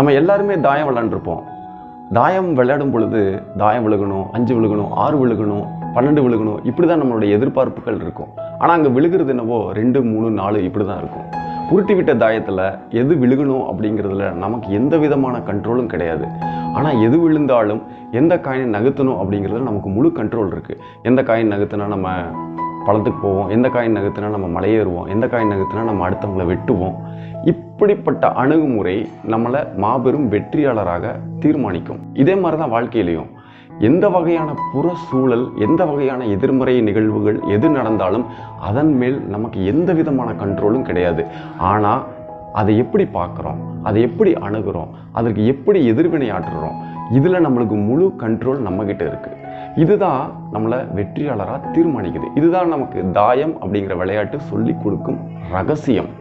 நம்ம எல்லாருமே தாயம் விளாண்டுருப்போம் தாயம் விளையாடும் பொழுது தாயம் விழுகணும் அஞ்சு விழுகணும் ஆறு விழுகணும் பன்னெண்டு விழுகணும் இப்படி தான் நம்மளுடைய எதிர்பார்ப்புகள் இருக்கும். ஆனால் அங்கே விழுகிறது என்னவோ ரெண்டு மூணு நாலு இப்படி தான் இருக்கும். உருட்டி விட்ட தாயத்தில் எது விழுகணும் அப்படிங்கிறதுல நமக்கு எந்த விதமான கண்ட்ரோலும் கிடையாது. ஆனால் எது விழுந்தாலும் எந்த காயினை நகர்த்தணும் அப்படிங்கிறதுல நமக்கு முழு கண்ட்ரோல் இருக்குது எந்த காயின் நகர்த்தினா நம்ம பழத்துக்கு போவோம் எந்த காயின் நகர்த்தினா நம்ம மலையேறுவோம் எந்த காயின் நகர்த்தினா நம்ம அடுத்தவங்களை வெட்டுவோம். இப்படிப்பட்ட அணுகுமுறை நம்மளை மாபெரும் வெற்றியாளராக தீர்மானிக்கும். இதே மாதிரி தான் வாழ்க்கையிலையும். எந்த வகையான புற சூழல் எந்த வகையான எதிர்மறை நிகழ்வுகள் எது நடந்தாலும் அதன் மேல் நமக்கு எந்த விதமான கண்ட்ரோலும் கிடையாது. ஆனால் அதை எப்படி பார்க்குறோம்? அதை எப்படி அணுகிறோம்? அதற்கு எப்படி எதிர்வினையாற்றுறோம் இதில் நம்மளுக்கு முழு கண்ட்ரோல் நம்மக்கிட்ட இருக்குது இதுதான் நம்மளை வெற்றியாளராக தீர்மானிக்குது. இதுதான் நமக்கு தாயம் அப்படிங்கிற விளையாட்டு சொல்லி கொடுக்கும் ரகசியம்.